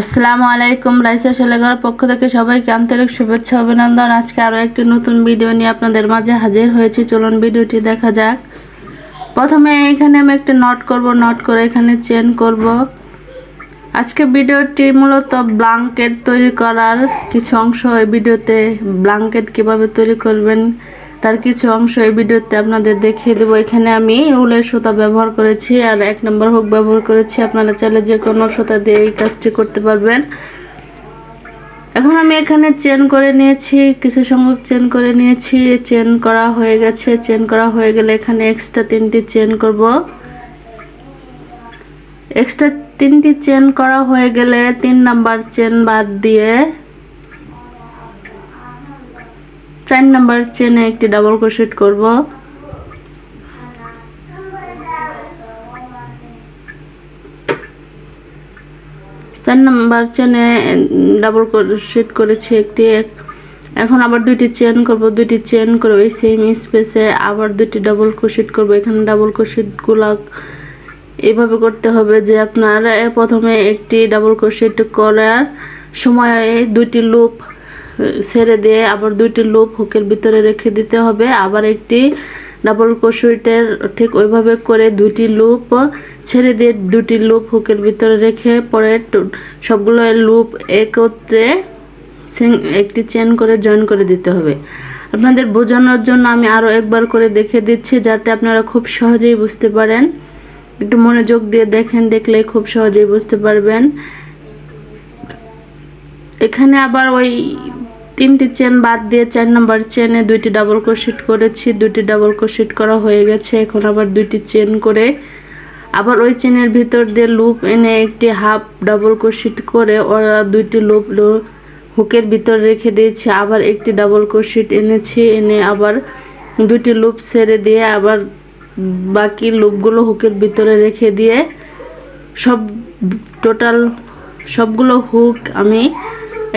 আসসালামু আলাইকুম, রাইসা সেলেগর পক্ষ থেকে সবাইকে আন্তরিক শুভেচ্ছা, অভিনন্দন। আজকে আরও একটি নতুন ভিডিও নিয়ে আপনাদের মাঝে হাজির হয়েছি। চলুন ভিডিওটি দেখা যাক। প্রথমে এখানে আমি একটা নট করব নট করে এখানে চেন করব। আজকে ভিডিওটি মূলত ব্লাঙ্কেট তৈরি করার কিছু অংশ। এই ভিডিওতে ব্লাঙ্কেট কীভাবে তৈরি করবেন তার কিছু অংশ এই ভিডিওতে আপনাদের দেখিয়ে দেবো। এখানে আমি উলের সুতা ব্যবহার করেছি আর এক নম্বর হুক ব্যবহার করেছি। আপনারা চাইলে যে কোনো সুতা দিয়ে এই কাজটি করতে পারবেন। এখন আমি এখানে চেন করে নিয়েছি, কিছু সংখ্যক চেন করে নিয়েছি। চেন করা হয়ে গেছে। চেন করা হয়ে গেলে এখানে এক্সট্রা তিনটি চেন করব। এক্সট্রা তিনটি চেন করা হয়ে গেলে তিন নাম্বার চেন বাদ দিয়ে চার নাম্বার চেনে একটি ডাবল ক্রোশেট করব। চার নাম্বার চেনে ডাবল ক্রোশেট করেছি একটি এখন আবার দুইটি চেন করব, দুইটি চেন করে ওই সেম স্পেসে আবার দুইটি ডাবল ক্রোশেট করব। এখানে ডাবল ক্রোশেটগুলো এইভাবে করতে হবে যে আপনার প্রথমে একটি ডাবল ক্রোশেট করার সময় দুইটি লুপ ছেড়ে দিয়ে আবার দুইটি লুপ হুকের ভিতরে রেখে দিতে হবে। আবার একটি ডাবল ক্রোশেটের ঠিক ওইভাবে করে দুটি লুপ ছেড়ে দিয়ে দুটি লুপ হুকের ভিতরে রেখে পরে সবগুলো লুপ একত্রে একটি চেন করে জয়েন করে দিতে হবে। আপনাদের বোঝানোর জন্য আমি আরও একবার করে দেখে দিচ্ছি যাতে আপনারা খুব সহজেই বুঝতে পারেন। একটু মনোযোগ দিয়ে দেখেন, দেখলে খুব সহজেই বুঝতে পারবেন। এখানে আবার ওই তিনটি চেন বাদ দিয়ে চার নম্বর চেনে দুইটি ডাবল ক্রোশেট করেছি, দুইটি ডাবল ক্রোশেট করা হয়ে গেছে, এখন আবার দুইটি চেন করে আবার ওই চেনের ভিতর দিয়ে লুপ এনে একটি হাফ ডাবল ক্রোশেট করে ওরা দুইটি লুপ হুকের ভিতর রেখে দিয়েছি, আবার একটি ডাবল ক্রোশেট এনেছি, এনে আবার দুটি লুপ ছেড়ে দিয়ে আবার বাকি লুপগুলো হুকের ভিতরে রেখে দিয়ে সব টোটাল সবগুলো হুক আমি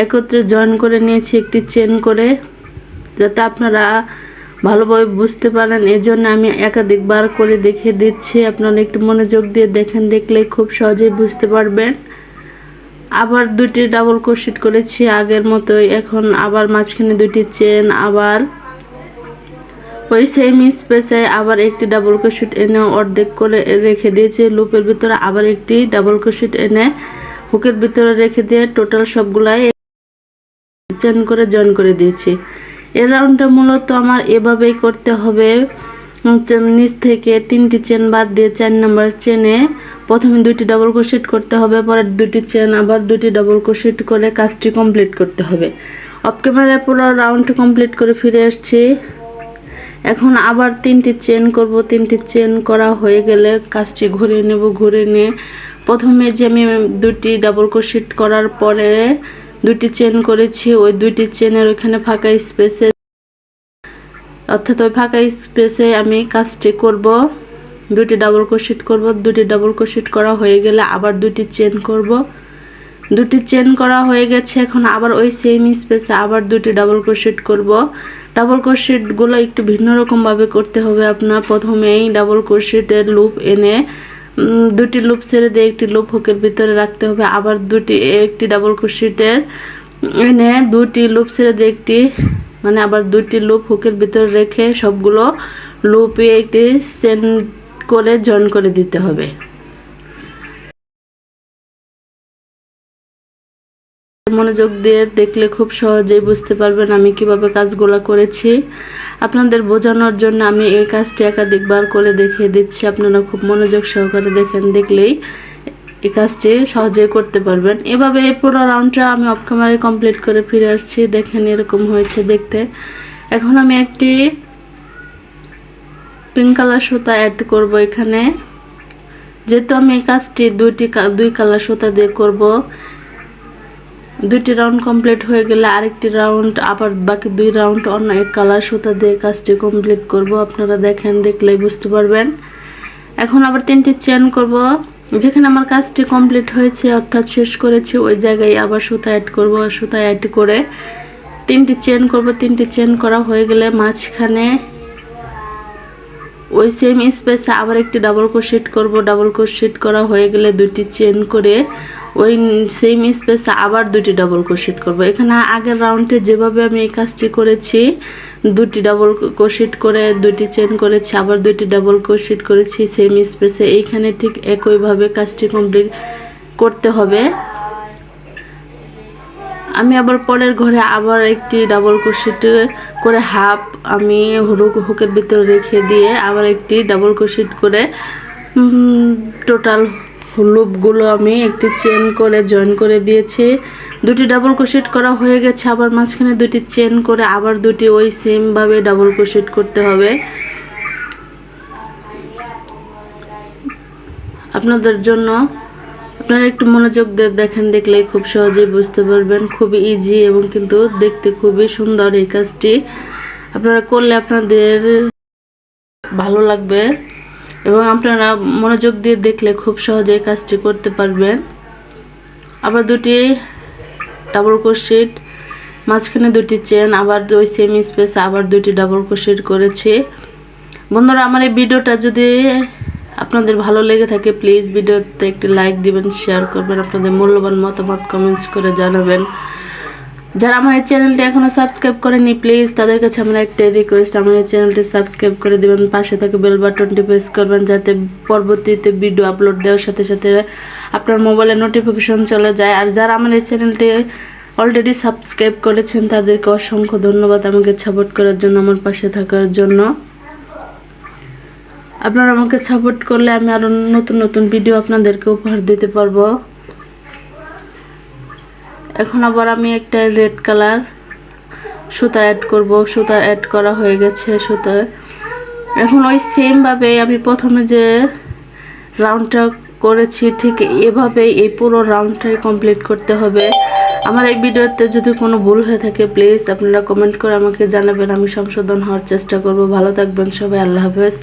একত্রে জয়েন করে নিয়েছি একটি চেন করে। যাতে আপনারা ভালোভাবে বুঝতে পারেন। এজন্য আমি একাধিকবার করে দেখে দিচ্ছি। আপনারা একটু মনোযোগ দিয়ে দেখেন, দেখলে খুব সহজেই বুঝতে পারবেন। আবার দুটি ডাবল ক্রোশেট করেছি আগের মতোই। এখন আবার মাঝখানে দুটি চেন আবার ওই সেম স্পেসে আবার একটি ডাবল ক্রোশেট এনে অর্ধেক করে রেখে দিয়েছি। লুপের ভিতরে আবার একটি ডাবল ক্রোশেট এনে হুকের ভিতরে রেখে দিয়ে টোটাল সবগুলাই চেন করে জয়েন করে দিয়েছি। এই রাউন্ডটা মূলত আমার এভাবেই করতে হবে। নিচ থেকে তিনটি চেন বাদ দিয়ে চার নাম্বার চেনে প্রথমে দুইটি ডাবল ক্রোশেট করতে হবে পরে দুটি চেন আবার দুটি ডাবল ক্রোশেট করে কাজটি কমপ্লিট করতে হবে। অফ ক্যামেরায় পুরো রাউন্ড কমপ্লিট করে ফিরে আসছি। এখন আবার তিনটি চেন করব, তিনটি চেন করা হয়ে গেলে কাজটি ঘুরে নেব, ঘুরে নিয়ে প্রথমে যে আমি দুটি ডাবল ক্রোশেট করার পরে দুটি চেন করেছি, ওই দুটি চেনের ওইখানে ফাঁকা স্পেসে অর্থাৎ ওই ফাঁকা স্পেসে আমি কাজটি করব, দুটি ডাবল ক্রোশেট করব, দুটি ডাবল ক্রোশেট করা হয়ে গেলে আবার দুটি চেন করব। দুটি চেন করা হয়ে গেছে, এখন আবার ওই সেম স্পেসে আবার দুটি ডাবল ক্রোশেট করব। ডাবল ক্রোশেটগুলো একটু ভিন্ন রকমভাবে করতে হবে আপনার। প্রথমেই ডাবল ক্রোশেটের লুপ এনে দুটি লুপ ছেড়ে দিয়ে একটি লুপ হুকের ভিতরে রাখতে হবে। আবার দুটি, একটি ডাবল ক্রোশেটের এনে দুটি লুপ ছেড়ে দিয়ে একটি মানে আবার দুটি লুপ হুকের ভিতরে রেখে সবগুলো লুপে একটি সেন্ড করে জয়েন করে দিতে হবে। মনোযোগ দিয়ে দেখলে খুব সহজেই বুঝতে পারবেন আমি কীভাবে কাজগুলো করেছি। আপনাদের বোঝানোর জন্য আমি এই কাজটি একাধিকবার করে দেখিয়ে দিচ্ছি। আপনারা খুব মনোযোগ সহকারে দেখেন, দেখলেই এই কাজটি সহজেই করতে পারবেন। এভাবে এই পুরো রাউন্ডটা আমি অফ ক্যামেরায় কমপ্লিট করে ফিরে আসছি। দেখেন এরকম হয়েছে দেখতে। এখন আমি একটি পিঙ্ক কালার সুতা অ্যাড করব এখানে। যেহেতু আমি এই কাজটি দুইটি দুই কালার সুতা দিয়ে করব দুইটি রাউন্ড কমপ্লিট হয়ে গেলে আরেকটি রাউন্ড আবার বাকি দুই রাউন্ড অন্য এক কালার সুতা দিয়ে কাজটি কমপ্লিট করব। আপনারা দেখেন, দেখলেই বুঝতে পারবেন। এখন আবার তিনটি চেন করব। যেখানে আমার কাজটি কমপ্লিট হয়েছে, অর্থাৎ শেষ করেছি, ওই জায়গায় আবার সুতা অ্যাড করব। সুতা অ্যাড করে তিনটি চেন করব। তিনটি চেন করা হয়ে গেলে মাঝখানে ওই সেম স্পেসে আবার একটি ডাবল ক্রোশেট করব। ডাবল ক্রোশেট করা হয়ে গেলে দুটি চেন করে ওই সেম স্পেসে আবার দুটি ডাবল ক্রোশেট করব। এখানে আগের রাউন্ডে যেভাবে আমি এই কাজটি করেছি, দুটি ডাবল ক্রোশেট করে দুটি চেন করেছি, আবার দুটি ডাবল ক্রোশেট করেছি সেম স্পেসে এইখানে ঠিক একইভাবে কাজটি কমপ্লিট করতে হবে। আমি আবার পরের ঘরে আবার একটি ডাবল ক্রোশেট করে হাফ আমি হুক হুকের ভিতরে রেখে দিয়ে আবার একটি ডাবল ক্রোশেট করে টোটাল লুপগুলো আমি একটি চেন করে জয়েন করে দিয়েছি। দুটি ডাবল ক্রোশেট করা হয়ে গেছে, আবার মাঝখানে দুটি চেন করে আবার দুটি ওই সেমভাবে ডাবল ক্রোশেট করতে হবে। আপনাদের জন্য, আপনারা একটু মনোযোগ দিয়ে দেখেন, দেখলেই খুব সহজেই বুঝতে পারবেন। খুবই ইজি এবং কিন্তু দেখতে খুবই সুন্দর এই কাজটি। আপনারা করলে আপনাদের ভালো লাগবে। এবং আপনারা মনোযোগ দিয়ে দেখলে খুব সহজেই কাজটি করতে পারবেন। আবার দুটি ডাবল ক্রোশেট মাঝখানে দুটি চেন আবার ওই সেম স্পেস আবার দুটি ডাবল ক্রোশেট করেছি। বন্ধুরা, আমার এই ভিডিওটা যদি আপনাদের ভালো লেগে থাকে প্লিজ ভিডিওতে একটি লাইক দিবেন শেয়ার করবেন, আপনাদের মূল্যবান মতামত কমেন্টস করে জানাবেন। যারা আমার এই চ্যানেলটি এখনও সাবস্ক্রাইব করেনি প্লিজ তাদের কাছে আমার একটা রিকোয়েস্ট আমার এই চ্যানেলটি সাবস্ক্রাইব করে দেবেন। পাশে থাকে বেল বাটনটি প্রেস করবেন যাতে পরবর্তীতে ভিডিও আপলোড দেওয়ার সাথে সাথে আপনার মোবাইলে নোটিফিকেশন চলে যায়। আর যারা আমার এই চ্যানেলটি অলরেডি সাবস্ক্রাইব করেছেন, তাদেরকে অসংখ্য ধন্যবাদ আমাকে সাপোর্ট করার জন্য, আমার পাশে থাকার জন্য। আপনারা আমাকে সাপোর্ট করলে আমি আরও নতুন নতুন ভিডিও আপনাদেরকে উপহার দিতে পারব। এখন আবার আমি একটা রেড কালার সুতা অ্যাড করব। সুতা অ্যাড করা হয়ে গেছে সুতা এখন ওই সেমভাবে আমি প্রথমে যে রাউন্ডটা করেছি, ঠিক এভাবেই এই পুরো রাউন্ডটাই কমপ্লিট করতে হবে। আমার এই ভিডিওতে যদি কোনো ভুল হয়ে থাকে প্লিজ আপনারা কমেন্ট করে আমাকে জানাবেন। আমি সংশোধন হওয়ার চেষ্টা করব। ভালো থাকবেন সবাই। আল্লাহ হাফেজ।